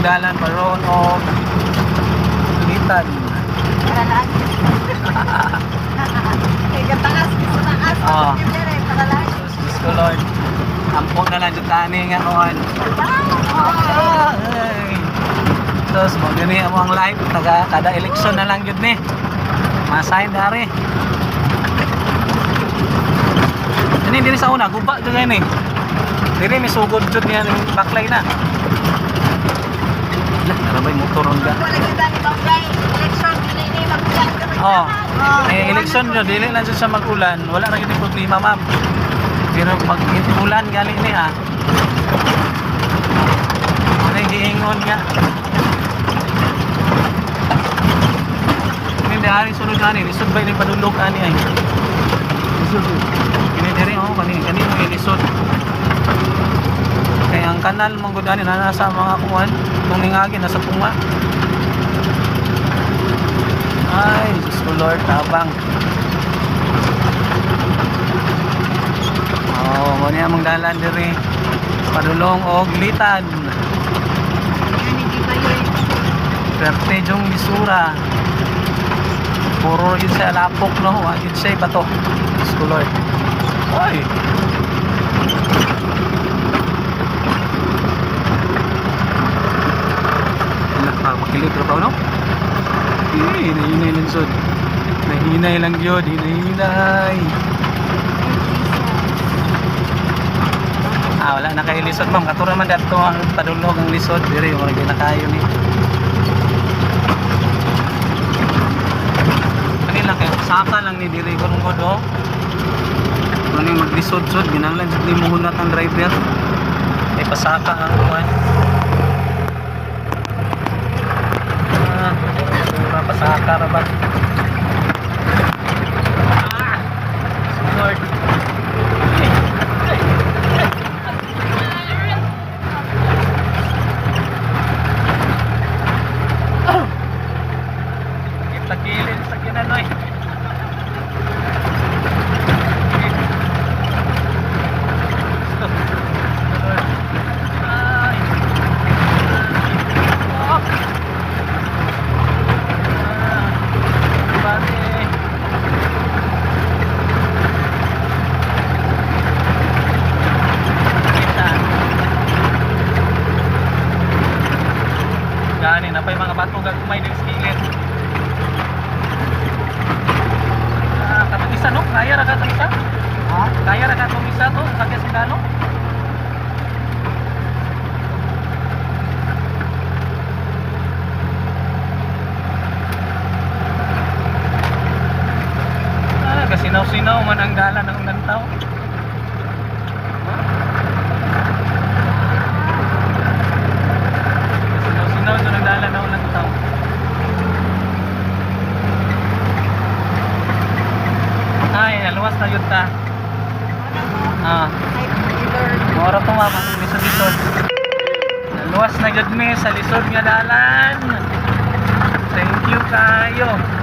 mong dalan paron o litan. Para lang. Kaya gataas, gusto na as. Oo. Sus, ko Lord. Ampo na lang dyan tani nga noon. Sus, mo gani mo ang live. Taga, kada eleksyon na lang yun ni. Masahin dari. Ini diri sa una, guba juga ini. Diri may sugod niya ng baklay na. Lah, narabay motor ronda. Wala kita ni Banggay. Election, hindi ni magbilang ka rin. Oh. Eh, election nyo, dili lang sa mag-ulan. Wala na yun yung problema, ma'am. Pero pag ulan gali ni ha. Ano yung giingon nga. Hindi, hari sunod na ni. Lisod ba yung padulog ani ay? Lisod. Kini diri oh, kani kani mo lisod. Kaya ang kanal mong gudani na nasa mga kuwan, tungingagi nasa punga. Ay, Diyos ko Lord, tabang. Oo, mo niya mong dalan diri. Padulong og litan. Perte jong bisura. Puro yun sa lapok no, yun siya bato. Diyos ko Lord. Ay. Nakapakilip na pa, no? Eh, hinahinay lang sod. Nahinay lang yun, hinahinay. Ah, wala na kayo lisod, ma'am. Katura man dato ang padulog ang lisod. Diri, wala kayo na kayo ni. Kanila kayo, saka lang ni Diri ko nung godo. Ano yung maglisod-sod, ginanglan sa di mo hunat ang driver. Ay pasaka ang kuwan. Nakakarabat. Ra katong isa? Ha? Kaya ra katong isa to? Kaya sila no? Ah, kasinaw-sinaw man ang dalan ng lantaw. Kasinaw-sinaw ito ng dalan ng lantaw. Ay, naluwas na yun ta. Ah, mora to ma'am, ang lisod-lisod. Naluwas na yun mi sa lisod nga dalan. Thank you kayo.